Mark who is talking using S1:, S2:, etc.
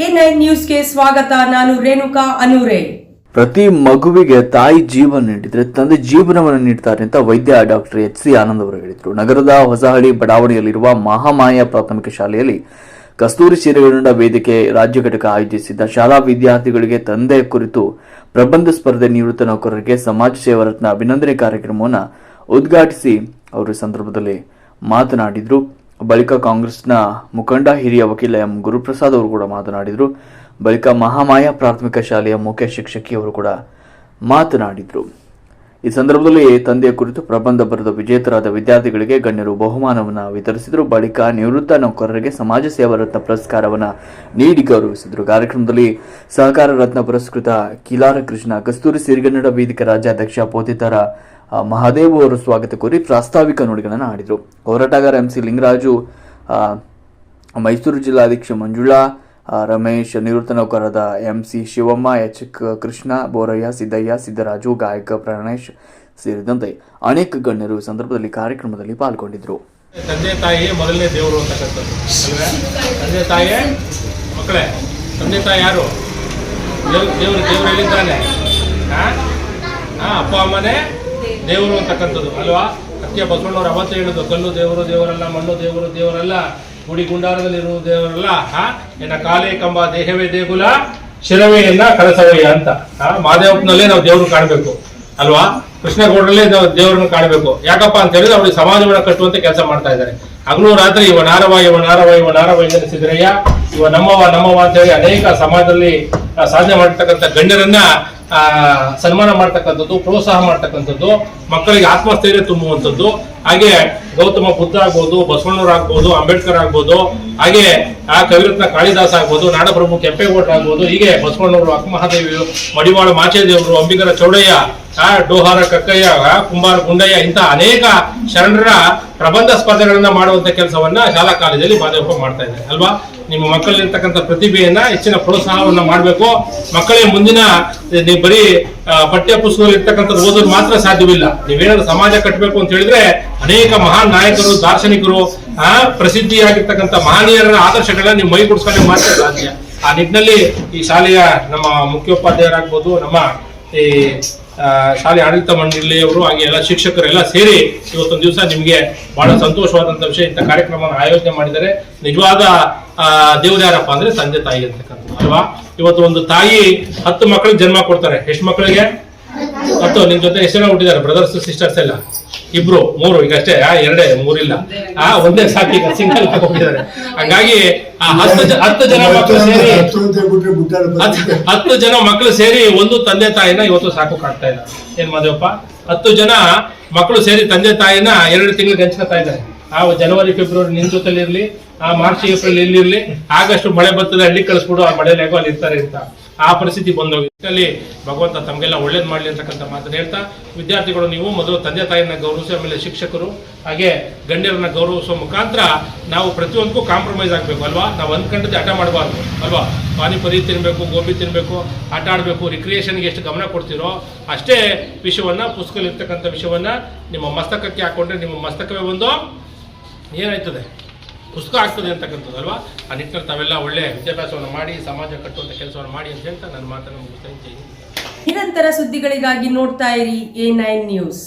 S1: ನ್ಯೂಸ್ಗೆ ಸ್ವಾಗತ, ನಾನು ರೇಣುಕಾ ಅನೂರೇ.
S2: ಪ್ರತಿ ಮಗುವಿಗೆ ತಾಯಿ ಜೀವನ ನೀಡಿದ್ರೆ ತಂದೆ ಜೀವನವನ್ನು ನೀಡ್ತಾರೆ ಅಂತ ವೈದ್ಯ ಡಾಕ್ಟರ್ ಎಚ್ ಸಿ ಆನಂದ್ ಅವರು ಹೇಳಿದರು. ನಗರದ ಹೊಸಹಳ್ಳಿ ಬಡಾವಣೆಯಲ್ಲಿರುವ ಮಹಾಮಾಯ ಪ್ರಾಥಮಿಕ ಶಾಲೆಯಲ್ಲಿ ಕಸ್ತೂರಿ ಸೀರೆಗಳುಂಡ ವೇದಿಕೆ ರಾಜ್ಯ ಘಟಕ ಆಯೋಜಿಸಿದ್ದ ಶಾಲಾ ವಿದ್ಯಾರ್ಥಿಗಳಿಗೆ ತಂದೆ ಕುರಿತು ಪ್ರಬಂಧ ಸ್ಪರ್ಧೆ ನಿವೃತ್ತ ನೌಕರರಿಗೆ ಸಮಾಜ ಸೇವಾ ರತ್ನ ಅಭಿನಂದನೆ ಕಾರ್ಯಕ್ರಮವನ್ನು ಉದ್ಘಾಟಿಸಿ ಅವರು ಸಂದರ್ಭದಲ್ಲಿ ಮಾತನಾಡಿದರು. ಬಳಿಕ ಕಾಂಗ್ರೆಸ್ನ ಮುಖಂಡ ಹಿರಿಯ ವಕೀಲ ಎಂ ಗುರುಪ್ರಸಾದ್ ಅವರು ಕೂಡ ಮಾತನಾಡಿದರು. ಬಳಿಕ ಮಹಾಮಾಯ ಪ್ರಾಥಮಿಕ ಶಾಲೆಯ ಮುಖ್ಯ ಶಿಕ್ಷಕಿ ಅವರು ಕೂಡ ಮಾತನಾಡಿದರು. ಈ ಸಂದರ್ಭದಲ್ಲಿ ತಂದೆಯ ಕುರಿತು ಪ್ರಬಂಧ ಬರೆದ ವಿಜೇತರಾದ ವಿದ್ಯಾರ್ಥಿಗಳಿಗೆ ಗಣ್ಯರು ಬಹುಮಾನವನ್ನು ವಿತರಿಸಿದರು. ಬಳಿಕ ನಿವೃತ್ತ ನೌಕರರಿಗೆ ಸಮಾಜ ಸೇವಾ ರತ್ನ ಪುರಸ್ಕಾರವನ್ನು ನೀಡಿ ಗೌರವಿಸಿದರು. ಕಾರ್ಯಕ್ರಮದಲ್ಲಿ ಸಹಕಾರ ರತ್ನ ಪುರಸ್ಕೃತ ಕಿಲಾರ ಕೃಷ್ಣ ಕಸ್ತೂರಿ ಸಿರಿಗನ್ನಡ ವೇದಿಕೆ ರಾಜ್ಯಾಧ್ಯಕ್ಷ ಪೋತಿತರ ಮಹಾದೇವ್ ಅವರು ಸ್ವಾಗತ ಕೋರಿ ಪ್ರಾಸ್ತಾವಿಕ ನುಡಿಗಳನ್ನು ಆಡಿದರು. ಹೋರಾಟಗಾರ ಎಂ ಸಿ ಲಿಂಗರಾಜು ಮೈಸೂರು ಜಿಲ್ಲಾಧ್ಯಕ್ಷ ಮಂಜುಳಾ ರಮೇಶ್, ನಿವೃತ್ತ ನೌಕರರಾದ M C Shivamma, H Krishna, Boraiah, Siddaiah, Siddaraju, ಗಾಯಕ ಪ್ರಣೇಶ್ ಸೇರಿದಂತೆ ಅನೇಕ ಗಣ್ಯರು ಈ ಸಂದರ್ಭದಲ್ಲಿ ಕಾರ್ಯಕ್ರಮದಲ್ಲಿ ಪಾಲ್ಗೊಂಡಿದ್ದರು
S3: ತಂದೆ ತಾಯಿ ಮೊದಲನೇ ದೇವರು ಅಂತಕ್ಕಂಥದ್ದು ತಂದೆ ತಾಯಿ, ಮಕ್ಕಳೇ, ತಂದೆ ತಾಯಿ ಯಾರು? ದೇವ್, ದೇವರು ದೇವರು ಎಲ್ಲಿದ್ದಾನೆ ಹಾಂ ಹಾಂ ಅಪ್ಪ, ಅಮ್ಮನೇ? ದೇವರು ಅಂತಕ್ಕಂಥದ್ದು, ಅಲ್ವಾ? ಅತ್ಯ ಬಸವಣ್ಣವ್ರು ಅವತ್ತೇ ಹೇಳಿದ್ದು ಕಲ್ಲು ದೇವರು, ದೇವರಲ್ಲ, ಮಣ್ಣು ದೇವರು, ದೇವರಲ್ಲ, ಗುಡಿ ಗುಂಡಾರದಲ್ಲಿರುವ ದೇವರಲ್ಲ, ಹಾ? ಕಾಲೇ ಕಂಬ, ದೇಹವೇ ದೇಗುಲ ಶಿರವೆಯನ್ನ ಕಳಸವಯ್ಯ ಅಂತ. ಹಾ? ಮಾದೇವಪ್ಪನಲ್ಲೇ ನಾವು ದೇವ್ರನ್ನ ಕಾಣಬೇಕು, ಅಲ್ವಾ? ಕೃಷ್ಣಗೌಡರಲ್ಲೇ ನಾವು ದೇವರನ್ನು ಕಾಣಬೇಕು. ಯಾಕಪ್ಪ ಅಂತ ಹೇಳಿದ್ರೆ ಅವ್ರಿಗೆ ಸಮಾಜವನ್ನ ಕಟ್ಟುವಂತ ಕೆಲಸ ಮಾಡ್ತಾ ಇದ್ದಾರೆ. ಹಗಲು ರಾತ್ರಿ ಇವ ನಾರವ ಇವ ನಾರವ ಇವ ನಾರವ ಎಂದರೆ ಇವ ನಮ್ಮವ ನಮ್ಮವ ಅಂತ ಹೇಳಿ ಅನೇಕ ಸಮಾಜದಲ್ಲಿ ಸಾಧನೆ ಮಾಡ್ತಕ್ಕಂಥ ಗಣ್ಯರನ್ನ ಸನ್ಮಾನ ಮಾಡ್ತಕ್ಕಂಥದ್ದು ಪ್ರೋತ್ಸಾಹ ಮಾಡ್ತಕ್ಕಂಥದ್ದು ಮಕ್ಕಳಿಗೆ ಆತ್ಮಸ್ಥೈರ್ಯ ತುಂಬುವಂಥದ್ದು ಹಾಗೆ ಗೌತಮ ಬುದ್ಧ ಆಗ್ಬೋದು, ಬಸವಣ್ಣವ್ರು ಆಗ್ಬೋದು, ಅಂಬೇಡ್ಕರ್ ಆಗ್ಬೋದು, ಹಾಗೆ ಆ ಕವಿರತ್ನ ಕಾಳಿದಾಸ ಆಗ್ಬೋದು, ನಾಡಪ್ರಭು ಕೆಂಪೇಗೌಡರು ಆಗ್ಬೋದು, ಹೀಗೆ ಬಸವಣ್ಣವರು, ಅಕ್ಕಮಹಾದೇವಿ, ಮಡಿವಾಳ ಮಾಚೇದೇವರು ಅಂಬಿಗರ ಚೌಡಯ್ಯ, ಆ ಡೋಹಾರ ಕಕ್ಕಯ್ಯ ಕುಂಬಾರ ಗುಂಡಯ್ಯ, ಇಂಥ ಅನೇಕ ಶರಣರ ಪ್ರಬಂಧ ಸ್ಪರ್ಧೆಗಳನ್ನ ಮಾಡುವಂತ ಕೆಲಸವನ್ನ ಶಾಲಾ ಕಾಲೇಜಲ್ಲಿ ಮಾದೇವಪ್ಪ ಮಾಡ್ತಾ ಇದ್ದಾರೆ, ಅಲ್ವಾ? ನಿಮ್ಮ ಮಕ್ಕಳಲ್ಲಿರ್ತಕ್ಕಂಥ ಪ್ರತಿಭೆಯನ್ನ ಹೆಚ್ಚಿನ ಪ್ರೋತ್ಸಾಹವನ್ನ ಮಾಡಬೇಕು. ಮಕ್ಕಳೇ ಮುಂದಿನ, ನೀವು ಬರೀ ಪಠ್ಯ ಪುಸ್ತಕದಲ್ಲಿ ಇರ್ತಕ್ಕಂಥದ್ದು ಓದೋದು ಮಾತ್ರ ಸಾಧ್ಯವಿಲ್ಲ. ನೀವೇನಾದ್ರು ಸಮಾಜ ಕಟ್ಟಬೇಕು ಅಂತ ಹೇಳಿದ್ರೆ ಅನೇಕ ಮಹಾನ್ ನಾಯಕರು, ದಾರ್ಶನಿಕರು, ಆ, ಪ್ರಸಿದ್ಧಿಯಾಗಿರ್ತಕ್ಕಂಥ ಮಹನೀಯರ ಆದರ್ಶಗಳನ್ನ ನೀವು ಮೈ ಕುಡಿಸ್ಕೊಂಡ್ರೆ ಮಾತ್ರ ಸಾಧ್ಯ ಆ ನಿಟ್ಟಿನಲ್ಲಿ ಈ ಶಾಲೆಯ ನಮ್ಮ ಮುಖ್ಯೋಪಾಧ್ಯಾಯರಾಗ್ಬೋದು, ನಮ್ಮ ಈ ಶಾಲೆ ಆಡಳಿತ ಮಂಡಳಿಯವರು ಹಾಗೆ ಎಲ್ಲ ಶಿಕ್ಷಕರೆಲ್ಲ ಸೇರಿ ಇವತ್ತೊಂದು ದಿವಸ ನಿಮಗೆ ಬಹಳ ಸಂತೋಷವಾದಂತ ವಿಷಯ ಇಂಥ ಕಾರ್ಯಕ್ರಮವನ್ನು ಆಯೋಜನೆ ಮಾಡಿದರೆ ನಿಜವಾದ ದೇವ್ರು ಯಾರಪ್ಪ ಅಂದ್ರೆ ತಂದೆ ತಾಯಿ ಅಂತಕ್ಕಂಥ ಅಲ್ವಾ? ಇವತ್ತು ಒಂದು ತಾಯಿ ಹತ್ತು ಮಕ್ಕಳಿಗೆ ಜನ್ಮ ಕೊಡ್ತಾರೆ. ಎಷ್ಟು ಮಕ್ಕಳಿಗೆ ಹತ್ತು. ನಿಮ್ ಜೊತೆ ಎಷ್ಟು ಜನ ಹುಟ್ಟಿದ್ದಾರೆ ಬ್ರದರ್ಸ್ ಸಿಸ್ಟರ್ಸ್ ಎಲ್ಲ. ಇಬ್ರು ಮೂರು ಈಗ ಅಷ್ಟೇ ಆ ಎರಡೇ ಮೂರಿಲ್ಲ. ಆ ಒಂದೇ ಸಾಕಿ ಈಗ ಸಿಂಗಲ್ ಹಾಕೊಂಡಿದ್ದಾರೆ ಹಂಗಾಗಿ ಆ ಹತ್ತು ಹತ್ತು ಜನ ಮಕ್ಕಳು ಸೇರಿ ಹತ್ತು ಜನ ಮಕ್ಕಳು ಸೇರಿ ಒಂದು ತಂದೆ ತಾಯಿನ ಇವತ್ತು ಸಾಕು ಕಾಡ್ತಾ ಇಲ್ಲ. ಏನ್ ಮಾದೇವಪ್ಪ? ಹತ್ತು ಜನ ಮಕ್ಕಳು ಸೇರಿ ತಂದೆ ತಾಯಿನ ಎರಡು ತಿಂಗಳು ಹಂಚ್ಕೊತಾ ಇದ್ದಾರೆ. ಆ ಜನವರಿ ಫೆಬ್ರವರಿ ನಿನ್ ಜೊತೆಲಿ ಇರ್ಲಿ ಆ ಮಾರ್ಚ್ ಏಪ್ರಿಲ್ ಇಲ್ಲಿರ್ಲಿ ಆಗಸ್ಟ್ ಮಳೆ ಬರ್ತದೆ ಹಳ್ಳಿ ಕಳಿಸ್ಬಿಡು ಆ ಮಳೆ ಹೇಗೋ ಅಲ್ಲಿ ಇರ್ತಾರೆ ಅಂತ. ಆ ಪರಿಸ್ಥಿತಿ ಬಂದೋಗಿ ಅಲ್ಲಿ ಭಗವಂತ ತಮಗೆಲ್ಲ ಒಳ್ಳೇದು ಮಾಡಲಿ ಅಂತಕ್ಕಂಥ ಮಾತನ್ನು ಹೇಳ್ತಾ, ವಿದ್ಯಾರ್ಥಿಗಳು ನೀವು ಮೊದಲು ತಂದೆ ತಾಯಿಯನ್ನ ಗೌರವಿಸಿ ಆಮೇಲೆ ಶಿಕ್ಷಕರು, ಹಾಗೆ ಗಣ್ಯರನ್ನ ಗೌರವಿಸುವ ಮುಖಾಂತರ ನಾವು ಪ್ರತಿಯೊಂದಕ್ಕೂ ಕಾಂಪ್ರಮೈಸ್ ಆಗಬೇಕು, ಅಲ್ವಾ? ನಾವು ಅಂದ್ಕೊಂಡದ್ದು ಹಠ ಮಾಡಬಾರ್ದು, ಅಲ್ವಾ? ಪಾನಿಪುರಿ ತಿನ್ನಬೇಕು ಗೋಬಿ ತಿನ್ನಬೇಕು ಆಟ ಆಡಬೇಕು ರಿಕ್ರಿಯೇಷನ್ಗೆ ಎಷ್ಟು ಗಮನ ಕೊಡ್ತೀರೋ ಅಷ್ಟೇ ವಿಷಯವನ್ನು, ಪುಸ್ತಕದಲ್ಲಿರ್ತಕ್ಕಂಥ ವಿಷಯವನ್ನು ನಿಮ್ಮ ಮಸ್ತಕಕ್ಕೆ ಹಾಕೊಂಡ್ರೆ ನಿಮ್ಮ ಮಸ್ತಕವೇ ಒಂದು ಏನಾಯ್ತದೆ? ಪುಸ್ತಕ ಆಗ್ತದೆ ಅಂತಕ್ಕಂಥದ್ದು ಅಲ್ವಾ ಆ ನಿಟ್ಟಿನಲ್ಲಿ ತಾವೆಲ್ಲ ಒಳ್ಳೆ ವಿದ್ಯಾಭ್ಯಾಸವನ್ನು ಮಾಡಿ, ಸಮಾಜ ಕಟ್ಟುವಂಥ ಕೆಲಸವನ್ನು ಮಾಡಿ ಅಂತ ಹೇಳ್ತಾ ನನ್ನ ಮಾತನ್ನು ಮುಗಿಸ್ತಾ ಇದ್ದೇನೆ.
S1: ನಿರಂತರ ಸುದ್ದಿಗಳಿಗಾಗಿ ನೋಡ್ತಾ ಇರಿ ಎ ನೈನ್ ನ್ಯೂಸ್.